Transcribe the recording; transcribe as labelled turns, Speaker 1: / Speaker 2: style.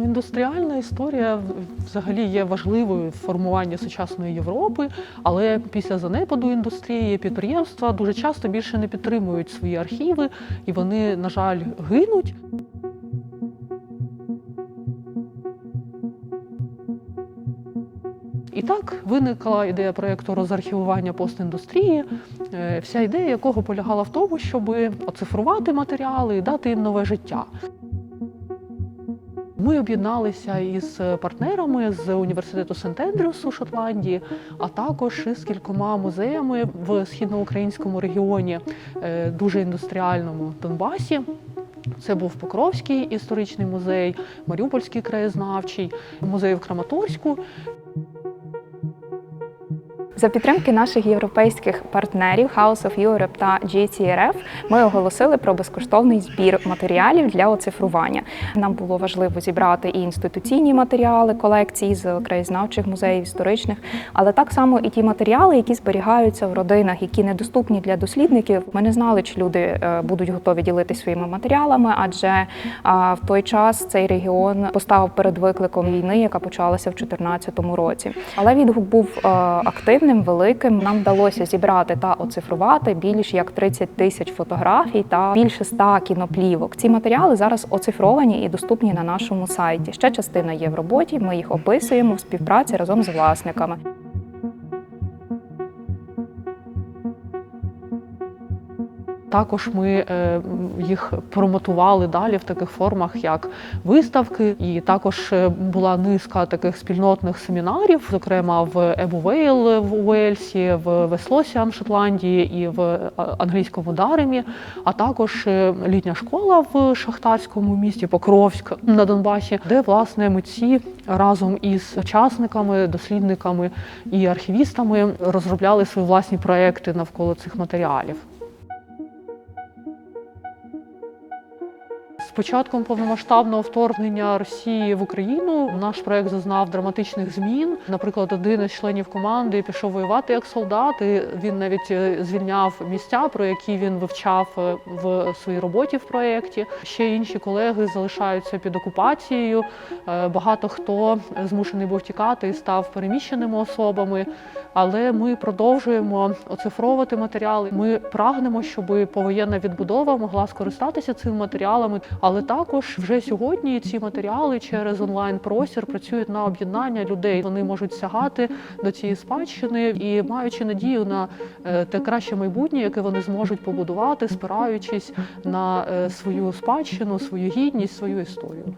Speaker 1: Ну, Індустріальна історія взагалі є важливою в формуванні сучасної Європи, але після занепаду індустрії підприємства дуже часто більше не підтримують свої архіви, і вони, на жаль, гинуть. І так виникла ідея проєкту розархівування постіндустрії, е, вся ідея якого полягала в тому, щоб оцифрувати матеріали і дати їм нове життя. Ми об'єдналися із партнерами з університету Сент-Ендрюс у Шотландії, а також з кількома музеями в східноукраїнському регіоні, е, дуже індустріальному Донбасі. Це був Покровський історичний музей, Маріупольський краєзнавчий, музей в Краматорську.
Speaker 2: За підтримки наших європейських партнерів House of Europe та GCRF ми оголосили про безкоштовний збір матеріалів для оцифрування. Нам було важливо зібрати і інституційні матеріали колекції з краєзнавчих музеїв, історичних, але так само і ті матеріали, які зберігаються в родинах, які недоступні для дослідників. Ми не знали, чи люди е, будуть готові ділитися своїми матеріалами, адже в той час цей регіон поставив перед викликом війни, яка почалася в 2014 році. Але відгук був е, активним, великим. Нам вдалося зібрати та оцифрувати більш як 30 тисяч фотографій та більше 100 кіноплівок. Ці матеріали зараз оцифровані і доступні на нашому сайті. Ще частина є в роботі. Ми їх описуємо в співпраці разом з власниками.
Speaker 1: Також ми е, їх промотували далі в таких формах, як виставки, і також е, була низка таких спільнотних семінарів, зокрема в Ебувейл в Уельсі, в Веслосіан Шотландії і в е, англійському Даремі, а також е, літня школа в шахтарському місті Покровськ на Донбасі, де власне митці разом із учасниками, дослідниками і архівістами розробляли свої власні проекти навколо цих матеріалів. Початком повномасштабного вторгнення Росії в Україну наш проект зазнав драматичних змін. Наприклад, один із членів команди пішов воювати як солдат. і Він навіть е, звільняв місця, про які він вивчав е, в своїй роботі в проєкті. Ще інші колеги залишаються під окупацією. Е, Багато хто змушений був тікати і став переміщеними особами. Але ми продовжуємо оцифровувати матеріали. Ми прагнемо, щоб повоєнна відбудова могла скористатися цими матеріалами. Але також вже сьогодні ці матеріали через онлайн простір працюють на об'єднання людей. Вони можуть сягати до цієї спадщини і маючи надію на е, те краще майбутнє, яке вони зможуть побудувати, спираючись на е, свою спадщину, свою гідність, свою історію.